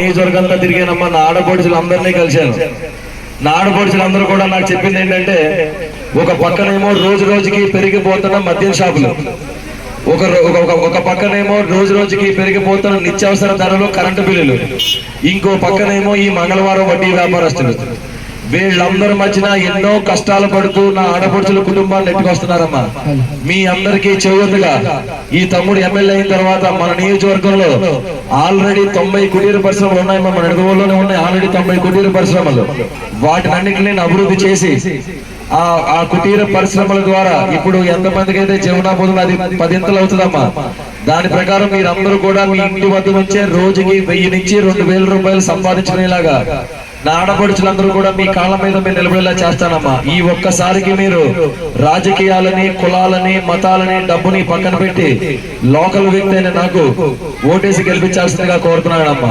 నియోజకవర్గంతా తిరిగానమ్మా నా ఆడపడుచులు అందరినీ కలిశాను. నా ఆడపడుచులందరూ కూడా నాకు చెప్పింది ఏంటంటే ఒక పక్కనేమో రోజు రోజుకి పెరిగిపోతున్న మద్యం షాపులు. ఒక ఒక- ఒక- ఒక పక్కనేమో రోజు రోజుకి పెరిగిపోతున్న నిత్యావసర ధరలు కరెంటు బిల్లులు. ఇంకో పక్కనేమో ఈ మంగళవారం వడ్డీ వ్యాపారస్తులు. వీళ్ళందరి మధ్యన ఎన్నో కష్టాలు పడుతూ నా ఆడపడుచుల కుటుంబాన్ని నెట్టుకొస్తున్నారమ్మా మీ అందరికీ చేయొద్దుగా ఈ తమ్ముడు ఎమ్మెల్యే అయిన తర్వాత మన నియోజకవర్గంలో ఆల్రెడీ తొంభై కుటీర పరిశ్రమలు ఉన్నాయి మన నడుగులోనే ఉన్నాయి. ఆల్రెడీ తొంభై కుటీర పరిశ్రమలు. వాటినన్నింటినీ నేను అభివృద్ధి చేసి ఆ ఆ కుటీర పరిశ్రమల ద్వారా ఇప్పుడు ఎంత మందికి అయితే జీవనాబోధం అది పదింతలు అవుతుందమ్మా. దాని ప్రకారం మీరందరూ కూడా మీ ఇంటి వద్ద నుంచే రోజుకి వెయ్యి నుంచి రెండు వేల రూపాయలు సంపాదించుకునేలాగా నా ఆడపడుచులందరూ కూడా మీ కాళ్ళ మీద మీరు నిలబడేలా చేస్తానమ్మా. ఈ ఒక్కసారికి మీరు రాజకీయాలని కులాలని మతాలని డబ్బుని పక్కన పెట్టి లోకల్ వ్యక్తి అయిన నాకు ఓటేసి గెలిపించాల్సిందిగా కోరుతున్నానమ్మా.